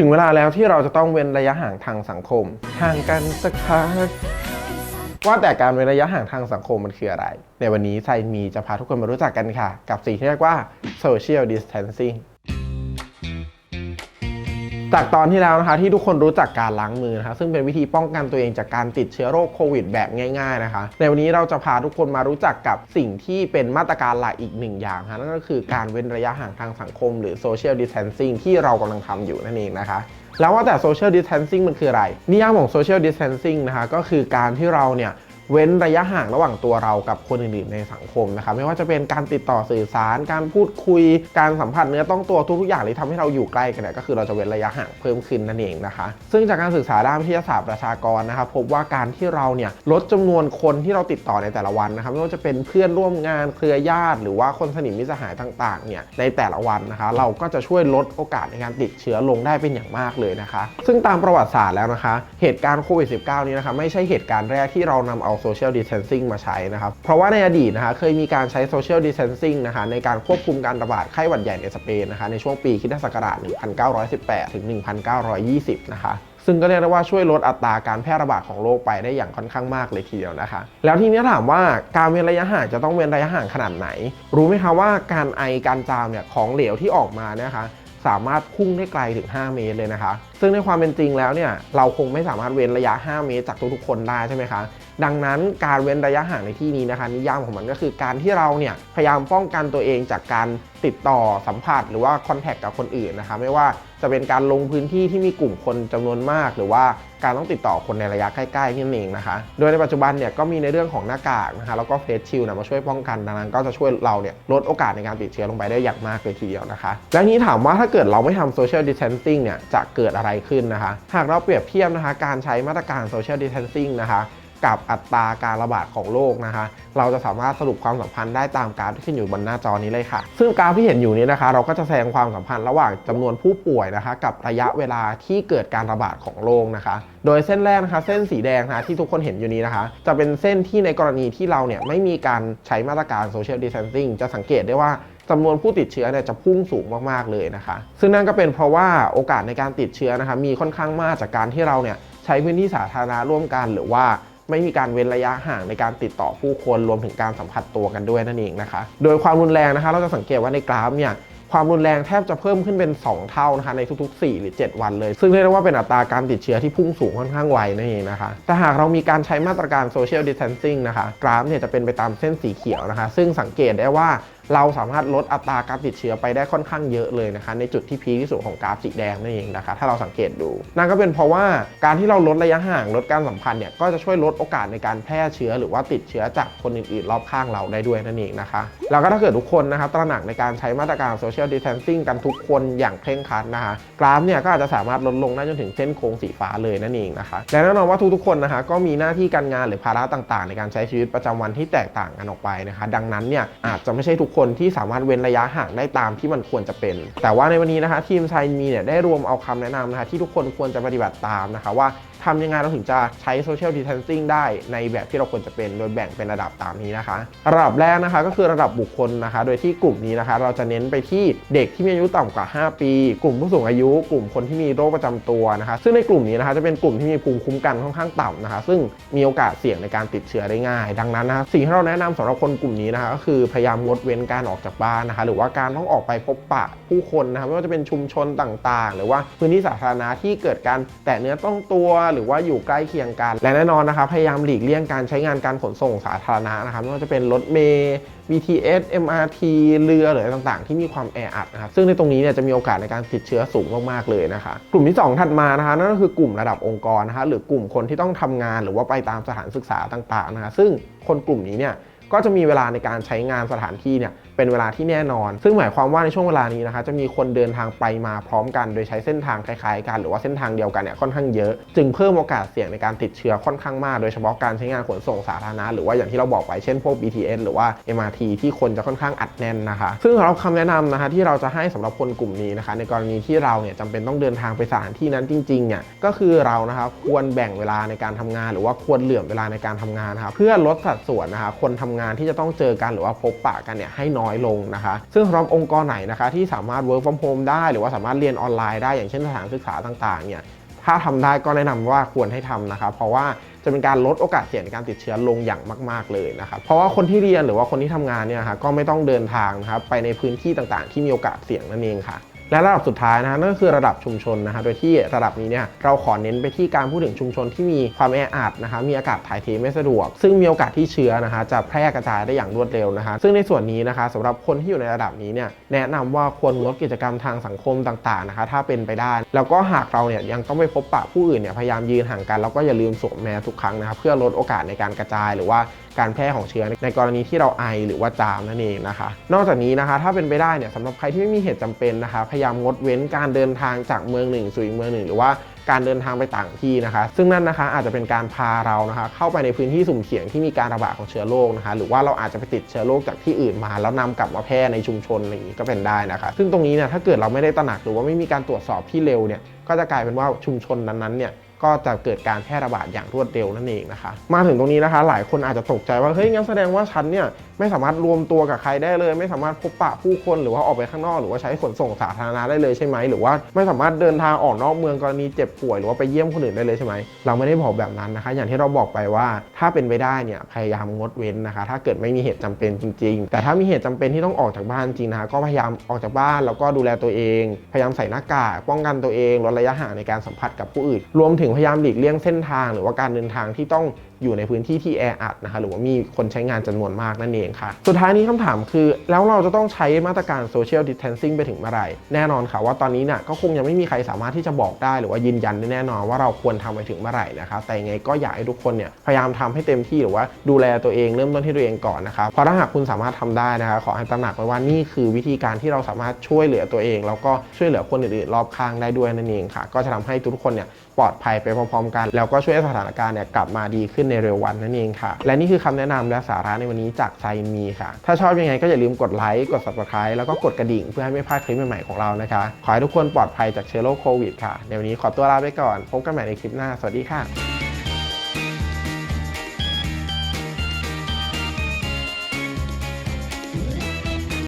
ถึงเวลาแล้วที่เราจะต้องเว้นระยะห่างทางสังคม ห่างกันสักพักว่าแต่การเว้นระยะห่างทางสังคมมันคืออะไร ในวันนี้ไซมีจะพาทุกคนมารู้จักกันค่ะ กับสิ่งที่เรียกว่า social distancing จากตอนที่แล้วนะคะที่ทุกคนรู้จักการล้างมือนะคะซึ่งเป็นวิธีป้องกันตัวเองจากการติดเชื้อโรคโควิดแบบง่ายๆนะคะในวันนี้เราจะพาทุกคนมารู้จักกับสิ่งที่เป็นมาตรการหลักอีกหนึ่งอย่างค่ะนั่นก็คือการเว้นระยะห่างทางสังคม หรือ social distancing ที่เรากำลังทำอยู่นั่นเองนะคะแล้วว่าแต่ social distancing มันคืออะไร นิยามของ social distancing นะคะก็คือการที่เราเนี่ย เว้นระยะห่างระหว่างตัวเรากับคนอื่นๆในสังคมนะคะไม่ว่าจะเป็นการติดต่อสื่อสาร การพูดคุย การสัมผัสเนื้อต้องตัวทุกๆอย่างที่ทำให้เราอยู่ใกล้กันเนี่ยก็คือเราจะเว้นระยะห่างเพิ่มขึ้นนั่นเองนะคะ ซึ่งจากการศึกษาด้านวิทยาศาสตร์ประชากรนะครับพบว่าการที่เราเนี่ยลดจำนวนคนที่เราติดต่อในแต่ละวันนะครับไม่ว่าจะเป็นเพื่อนร่วมงานเครือญาติ หรือว่าคนสนิทมิตรสหายต่างๆเนี่ยในแต่ละวันนะคะเราก็จะช่วยลดโอกาสในการติดเชื้อลงได้เป็นอย่างมากเลยนะคะ ซึ่งตามประวัติศาสตร์แล้วนะคะ เหตุการณ์โควิด -19 นี้นะคะไม่ใช่เหตุการณ์แรกที่เรานำเอา social distancing มาใช้นะครับ เพราะว่าในอดีตนะคะเคยมีการใช้ social distancing นะคะในการควบคุมการระบาดไข้หวัดใหญ่ในสเปนนะคะในช่วงปีคริสตศักราช 1918 ถึง 1920 นะคะซึ่งก็เรียกได้ว่าช่วยลดอัตราการแพร่ระบาดของโรคไปได้อย่างค่อนข้างมากเลยทีเดียวนะคะ แล้วทีนี้ถามว่าการเว้นระยะห่างจะต้องเว้นระยะห่างขนาดไหน รู้ไหมคะว่าการไอการจามเนี่ยของเหลวที่ออกมาเนี่ยนะคะสามารถพุ่งได้ไกลถึง 5 เมตรเลยนะคะซึ่งในความเป็นจริงแล้วเนี่ยเราคงไม่สามารถเว้นระยะ 5 เมตรจากทุกๆคนได้ใช่ไหมคะดังนั้นการเว้นระยะห่างในที่นี้นะคะนิยามของมันก็คือการที่เราเนี่ยพยายามป้องกันตัวเองจากการติดต่อสัมผัสหรือว่าคอนแทคกับคนอื่นนะคะไม่ว่าจะเป็นการลงพื้นที่ที่มีกลุ่มคนจำนวนมาก หรือว่าการต้องติดต่อคนในระยะใกล้ๆนั่นเองนะคะ โดยในปัจจุบันเนี่ยก็มีในเรื่องของหน้ากากนะคะแล้วก็เฟสชิลนะมาช่วยป้องกันดังนั้นก็จะช่วยเราเนี่ยลดโอกาสในการติดเชื้อลงไปได้อย่างมากเลยทีเดียวนะคะ และนี้ถามว่าถ้าเกิดเราไม่ทำ social distancing เนี่ยจะเกิดอะไรขึ้นนะคะ หากเราเปรียบเทียบนะคะ การใช้มาตรการ social distancing นะคะกับอัตราการระบาดของโรคนะคะ เราจะสามารถสรุปความสัมพันธ์ได้ตามกราฟที่ขึ้นอยู่บนหน้าจอนี้เลยค่ะ ซึ่งกราฟที่เห็นอยู่นี้นะคะ เราก็จะแสดงความสัมพันธ์ระหว่างจำนวนผู้ป่วยนะคะ กับระยะเวลาที่เกิดการระบาดของโรคนะคะ โดยเส้นแรกนะคะ เส้นสีแดงนะะที่ทุกคนเห็นอยู่นี้นะคะ จะเป็นเส้นที่ในกรณีที่เราเนี่ยไม่มีการใช้มาตรการ social distancing จะสังเกตได้ว่า จำนวนผู้ติดเชื้อเนี่ยจะพุ่งสูงมากๆเลยนะคะ ซึ่งนั่นก็เป็นเพราะว่าโอกาสในการติดเชื้อนะคะมีค่อนข้างมากจากการที่เราเนี่ยใช้พื้นที่สาธารณะร่วมกัน หรือว่าไม่มีการเว้นระยะห่างในการติดต่อผู้คนรวมถึงการสัมผัสตัวกันด้วยนั่นเองนะคะ โดยความรุนแรงนะคะ เราจะสังเกตว่าในกราฟเนี่ยความรุนแรงแทบจะเพิ่มขึ้นเป็น 2 เท่านะคะในทุกๆ 4 หรือ 7 วันเลย ซึ่งเรียกได้ว่าเป็นอัตราการติดเชื้อที่พุ่งสูงค่อนข้างไวนั่นเองนะคะ แต่หากเรามีการใช้มาตรการ social distancing นะคะ กราฟเนี่ยจะเป็นไปตามเส้นสีเขียวนะคะ ซึ่งสังเกตได้ว่า เราสามารถลดอัตราการติดเชื้อไปได้ค่อนข้างเยอะเลยนะคะในจุดที่พีคที่สุดของกราฟสีแดงนั่นเองนะคะถ้าเราสังเกตดูนั่นก็เป็นเพราะว่าการที่เราลดระยะห่างลดการสัมพันธ์เนี่ยก็จะช่วยลดโอกาสในการแพร่เชื้อ หรือว่าติดเชื้อจากคนอื่นๆ รอบข้างเราได้ด้วยนั่นเองนะคะแล้วก็ถ้าเกิดทุกคนนะคะตระหนักในการใช้มาตรการ social distancing กันทุกคนอย่างเคร่งครัดนะคะกราฟเนี่ยก็อาจจะสามารถลดลงได้จนถึงเส้นโค้งสีฟ้าเลยนั่นเองนะคะและแน่นอนว่าทุกๆคนนะคะก็มีหน้าที่การงานหรือภาระต่างๆ ในการใช้ชีวิตประจำวันที่แตกต่างกันออกไปนะคะดังนั้นเนี่ยอาจจะไม่ใช่ทุกคนที่สามารถเว้นระยะห่างได้ตามที่มันควรจะเป็น แต่ว่าในวันนี้นะคะทีมไซมีเนี่ยได้รวมเอาคำแนะนำนะคะที่ทุกคนควรจะปฏิบัติตามนะคะว่า ทำยังไงเราถึงจะใช้ social distancing ได้ในแบบที่เราควรจะเป็นโดยแบ่งเป็นระดับตามนี้นะคะ ระดับแรกนะคะก็คือระดับบุคคลนะคะ โดยที่กลุ่มนี้นะคะ เราจะเน้นไปที่เด็กที่มีอายุต่ำกว่า 5 ปี กลุ่มผู้สูงอายุ กลุ่มคนที่มีโรคประจำตัวนะคะ ซึ่งในกลุ่มนี้นะคะจะเป็นกลุ่มที่มีภูมิคุ้มกันค่อนข้างต่ำนะคะ ซึ่งมีโอกาสเสี่ยงในการติดเชื้อได้ง่าย ดังนั้นนะะสิ่งที่เราแนะนำสำหรับคนกลุ่มนี้นะคะก็คือพยายามงดเว้นการออกจากบ้านนะคะ หรือว่าการต้องออกไปพบปะผู้คนนะคะไม่ว่าจะเป็นชุมชนต่างๆ หรือว่าพื้นที่สาธารณะที่เกิดการแตะเนื้อต้องตัวหรือว่าอยู่ใกล้เคียงกัน และแน่นอนนะคะพยายามหลีกเลี่ยงการใช้งานการขนส่งสาธารณะนะคะไม่ว่าจะเป็นรถเมล์ BTS MRT เรือหรืออะไรต่างๆ ที่มีความแออัดนะครับซึ่งในตรงนี้เนี่ยจะมีโอกาสในการติดเชื้อสูงมากๆเลยนะคะกลุ่มที่ 2 ถัดมานะคะนั่นก็คือกลุ่มระดับองค์กรนะคะหรือกลุ่มคนที่ต้องทำงานหรือว่าไปตามสถานศึกษาต่างๆนะคะซึ่งคนกลุ่มนี้เนี่ยก็จะมีเวลาในการใช้งานสถานที่เนี่ย เป็นเวลาที่แน่นอน ซึ่งหมายความว่าในช่วงเวลานี้นะคะจะมีคนเดินทางไปมาพร้อมกัน โดยใช้เส้นทางคล้ายๆกันหรือว่าเส้นทางเดียวกันเนี่ยค่อนข้างเยอะ จึงเพิ่มโอกาสเสี่ยงในการติดเชื้อค่อนข้างมาก โดยเฉพาะการใช้งานขนส่งสาธารณะหรือว่าอย่างที่เราบอกไปเช่นพวก BTS หรือว่า MRT ที่คนจะค่อนข้างอัดแน่นนะคะ ซึ่งสำหรับคำแนะนำนะคะที่เราจะให้สำหรับคนกลุ่มนี้นะคะ ในกรณีที่เราเนี่ยจำเป็นต้องเดินทางไปสถานที่นั้นจริงๆเนี่ยก็คือเรานะคะควรแบ่งเวลาในการทำงาน หรือว่าควรเหลื่อมเวลาในการทำงานนะคะเพื่อลดสัดส่วนนะคะคนทำงานที่จะต้องเจอกันหรือว่าพบปะกันเนี่ยให้น้อยน้อยลงนะคะ ซึ่งสำหรับองค์กรไหนนะคะที่สามารถ work from home ได้ หรือว่าสามารถเรียนออนไลน์ได้อย่างเช่นสถานศึกษาต่างๆเนี่ยถ้าทำได้ก็แนะนำว่าควรให้ทำนะครับ เพราะว่าจะเป็นการลดโอกาสเสี่ยงในการติดเชื้อลงอย่างมาก ๆเลยนะครับ เพราะว่าคนที่เรียนหรือว่าคนที่ทำงานเนี่ยฮะก็ไม่ต้องเดินทางนะครับไปในพื้นที่ต่างๆ ที่มีโอกาสเสี่ยงนั่นเองค่ะ และระดับสุดท้ายนะฮะนั่นก็คือระดับชุมชนนะฮะโดยที่ระดับนี้เนี่ยเราขอเน้นไปที่การพูดถึงชุมชนที่มีความแออัดนะคะมีอากาศถ่ายเทไม่สะดวก ซึ่งมีโอกาสที่เชื้อนะคะจะแพร่กระจายได้อย่างรวดเร็วนะคะ ซึ่งในส่วนนี้นะคะสำหรับคนที่อยู่ในระดับนี้เนี่ยแนะนำว่าควรงดกิจกรรมทางสังคมต่างๆนะคะถ้าเป็นไปได้ แล้วก็หากเราเนี่ยยังต้องไปพบปะผู้อื่นเนี่ยพยายามยืนห่างกันแล้วก็อย่าลืมสวมแมสทุกครั้งนะครับเพื่อลดโอกาสในการกระจายหรือว่าการแพร่ของเชื้อในกรณีที่เราไอหรือว่าจามนั่นเองนะคะ นอกจากนี้นะคะถ้าเป็นไปได้เนี่ยสำหรับใครที่ไม่มีเหตุจำเป็นนะคะยายามงดเว้นการเดินทางจากเมืองหนึ่งสู่อีกเมืองหนึ่ง หรือว่าการเดินทางไปต่างที่นะคะ ซึ่งนั่นนะคะอาจจะเป็นการพาเรานะคะเข้าไปในพื้นที่สุ่มเสี่ยงที่มีการระบาดของเชื้อโรคนะคะ หรือว่าเราอาจจะไปติดเชื้อโรคจากที่อื่นมา แล้วนำกลับมาแพร่ในชุมชนอะไรอย่างนี้ก็เป็นได้นะคะ ซึ่งตรงนี้เนี่ยถ้าเกิดเราไม่ได้ตระหนักหรือว่าไม่มีการตรวจสอบที่เร็วเนี่ยก็จะกลายเป็นว่าชุมชนนั้นๆเนี่ยก็จะเกิดการแพร่ระบาดอย่างรวดเร็วนั่นเองนะคะ มาถึงตรงนี้นะคะ หลายคนอาจจะตกใจว่าเฮ้ยงั้นแสดงว่าฉันเนี่ย ไม่สามารถรวมตัวกับใครได้เลย ไม่สามารถพบปะผู้คนหรือว่าออกไปข้างนอกหรือว่าใช้ขนส่งสาธารณะได้เลยใช่ไหมหรือว่าไม่สามารถเดินทางออกนอกเมืองกรณีเจ็บป่วยหรือว่าไปเยี่ยมคนอื่นได้เลยใช่ไหมเราไม่ได้บอกแบบนั้นนะคะ อย่างที่เราบอกไปว่าถ้าเป็นไปได้เนี่ยพยายามงดเว้นนะคะ ถ้าเกิดไม่มีเหตุจำเป็นจริง ๆ แต่ถ้ามีเหตุจำเป็นที่ต้องออกจากบ้านจริงนะคะก็พยายามออกจากบ้านแล้วก็ดูแลตัวเอง พยายามใส่หน้ากากป้องกันตัวเองลดระยะห่างในการสัมผัสกับผู้อื่น รวมถึงพยายามหลีกเลี่ยงเส้นทาง หรือว่าการเดินทางที่ต้องอยู่ในพื้นที่ที่แออัดนะคะหรือว่ามีคนใช้งานจำนวนมากนั่นเองค่ะ สุดท้ายนี้คำถามคือ แล้วเราจะต้องใช้มาตรการ social distancing ไปถึงเมื่อไหร่แน่นอนค่ะว่าตอนนี้เนี่ยก็คงยังไม่มีใครสามารถที่จะบอกได้หรือว่ายืนยันได้แน่นอนว่าเราควรทำไปถึงเมื่อไหร่นะคะแต่ยังไงก็อยากให้ทุกคนเนี่ยพยายามทำให้เต็มที่หรือว่าดูแลตัวเองเริ่มต้นที่ตัวเองก่อนนะคะเพราะถ้าหากคุณสามารถทำได้นะคะขอให้ตระหนักไว้ว่านี่คือวิธีการที่เราสามารถช่วยเหลือตัวเอง แล้วก็ช่วยเหลือคนอื่นๆรอบข้างได้ด้วยนั่นเองค่ะ ก็จะทำให้ทุกคนเนี่ย ปลอดภัยไปพร้อมๆ กัน แล้วก็ช่วยให้สถานการณ์เนี่ยกลับมาดีขึ้นในเร็ววันนั่นเองค่ะ และนี่คือคำแนะนำและสาระในวันนี้จากไซมีค่ะ ถ้าชอบยังไงก็อย่าลืมกดไลค์กด subscribe แล้วก็กดกระดิ่งเพื่อให้ไม่พลาดคลิปใหม่ๆของเรานะคะ ขอให้ทุกคนปลอดภัยจากเชื้อโรคโควิดค่ะในวันนี้ขอตัวลาไปก่อนพบกันใหม่ในคลิปหน้าสวัสดีค่ะ